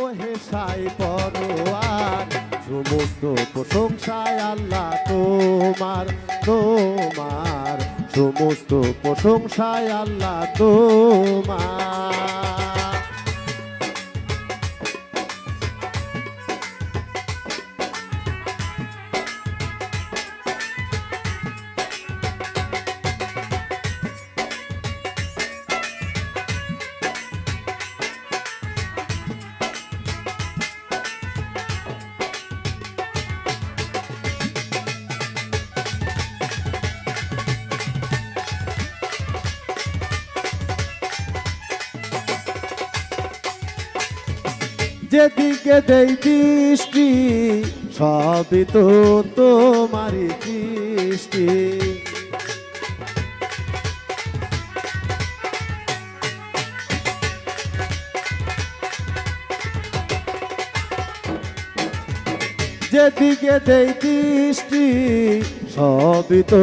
ও হে সাই পরোয়ার সমস্ত প্রশংসায় আল্লাহ তোমার তোমার সমস্ত প্রশংসায় আল্লাহ তোমার। যেদিকে দেই দৃষ্টি, সবই তো তোমারই দৃষ্টি যেদিকে দেই দৃষ্টি, সবই তো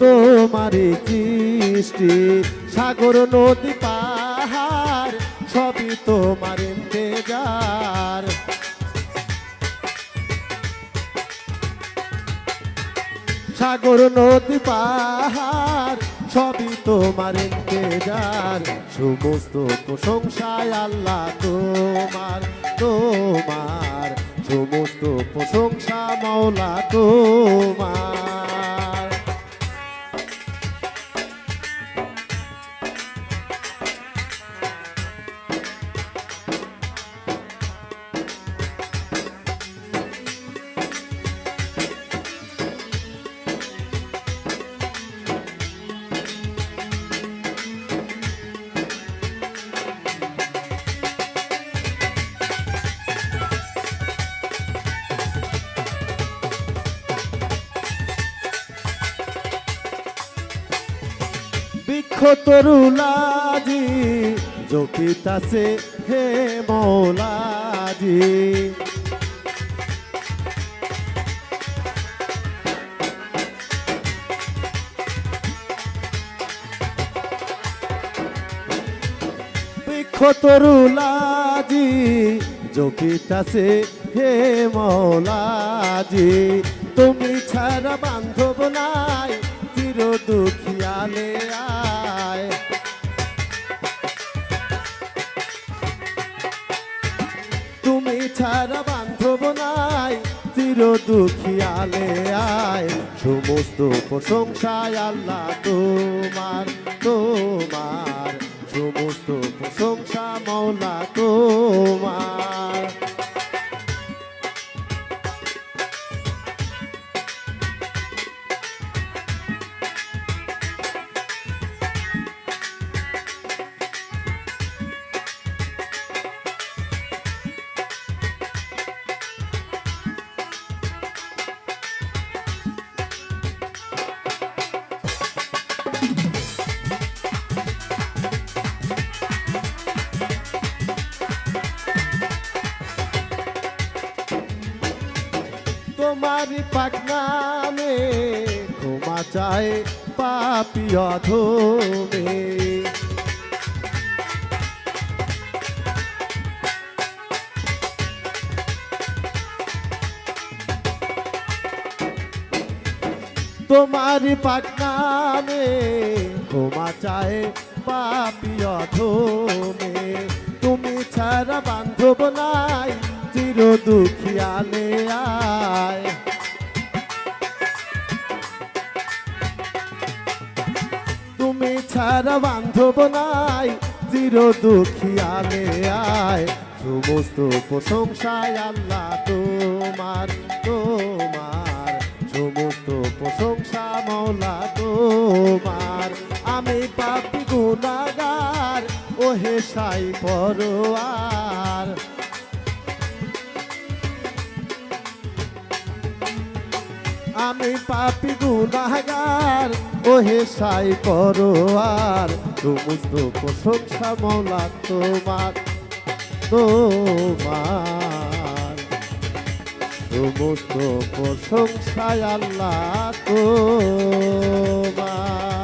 তোমারই দৃষ্টি সাগর, নদী, পাহাড়, সবই তোমার ইন্তেজার সাগর নদী পাহাড়, সবই তোমার ইন্তেজার। সমস্ত প্রশংসায় আল্লাহ তোমার তোমার। সমস্ত প্রশংসা মাওলা তোমার। বৃক্ষ তরুলাজি জপিতাছে হে মৌলাজি। বৃক্ষ তরুলাজি জপিতাছে হে মৌলাজি। তুমি ছাড়া বান্ধব নাই চির দুখিয়ালে আয় দুখিয়ালে আয়। সমস্ত প্রশংসায় আল্লাহ তোমার তোমার। সমস্ত প্রশংসা মৌলা তোমার। তোমার পাক নামে ক্ষমা চায় পাপি অধমে। তোমার পাক নামে ক্ষমা চায় পাপি অধমে। তুমি ছাড়া বান্ধব নাই চির দুখিয়ালে আয় বান্ধব নাই, চির দুখিয়ালে আয়। সমস্ত প্রশংসায় আল্লাহ তোমার তোমার। সমস্ত প্রশংসা মৌলা তোমার। আমি পাপি গুনাগার, ওহে সাই পরোয়ার। আমি পাপি গুনাগার ওহে সাই পরোয়ার সমস্ত প্রশংসা মৌলা তোমার তোমার। সমস্ত প্রশংসায় আল্লাহ তোমার।